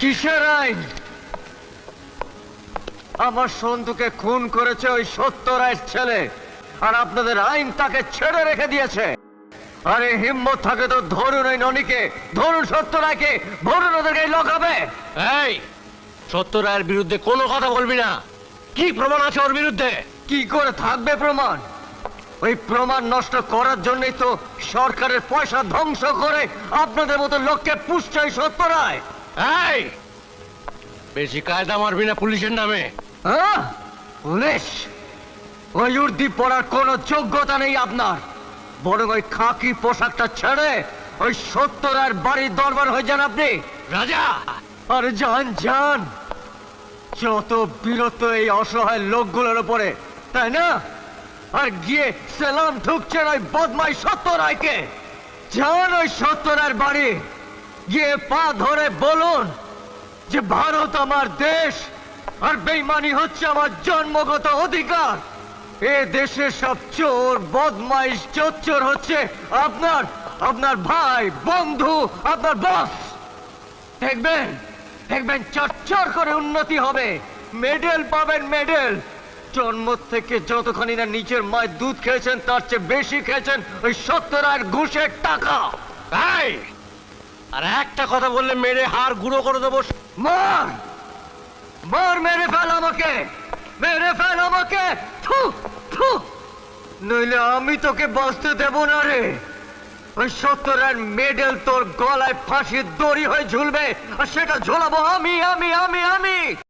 কিসের আইন? আমার সন্ধুকে খুন করেছে ওই সত্য রায়ের ছেলে আর আপনাদের আইন তাকে ছেড়ে রেখে দিয়েছে। আরে হিম্মত থাকে তো ধরুন ওই ননীকে ধরুন সত্য রায়কে ধরুন ওদেরকে লকাবে এই সত্য রায়ের বিরুদ্ধে কোনো কথা বলবি না। কি প্রমাণ আছে ওর বিরুদ্ধে? কি করে থাকবে প্রমাণ? ওই প্রমাণ নষ্ট করার জন্যই তো সরকারের পয়সা ধ্বংস করে আপনাদের মতো লোককে ওই সত্য রায় এই! বেশি কায়দা মারবি না পুলিশের নামে। হ্যাঁ? পুলিশ! ওই উর্দি পড়ার কোনো যোগ্যতা নেই আপনার। বরং ওই খাকি পোশাকটা ছেড়ে ওই সত্তর আর বাড়ির দরবার হয়ে যান আপনি। রাজা! আরে যান যান। যত বিরত এই অসহায় লোকগুলোর উপরে তাই না? আর গিয়ে সেলাম ঢুকছেন ওই বদমাই সত্য রায়কে যান ওই সত্য রায়ের বাড়ি। গিয়ে পা ধরে বলুন যে ভারত আমার দেশ আর বেইমানি হচ্ছে আমার জন্মগত অধিকার। এ দেশের সব চোর, বদমাইশ চোর হচ্ছে আপনার আপনার ভাই, বন্ধু, আপনার বস দেখবেন দেখবেন চরচর করে উন্নতি হবে। মেডেল পাবেন মেডেল জন্ম থেকে যতখানি না নিচের মায়ের দুধ খেয়েছেন, তার চেয়ে বেশি খেয়েছেন ওই সত্তর আর ঘুষের টাকা। আর একটা কথা বললে মেরে হার গুঁড়ো করে দেবো। মার! মার, মেরে ফেল আমাকে! মেরে ফেল আমাকে! নইলে আমি তোকে বাঁচতে দেব না রে। ওই সত্তরের মেডেল তোর গলায় ফাঁসির দড়ি হয়ে ঝুলবে, আর সেটা ঝোলাবো আমি আমি আমি আমি!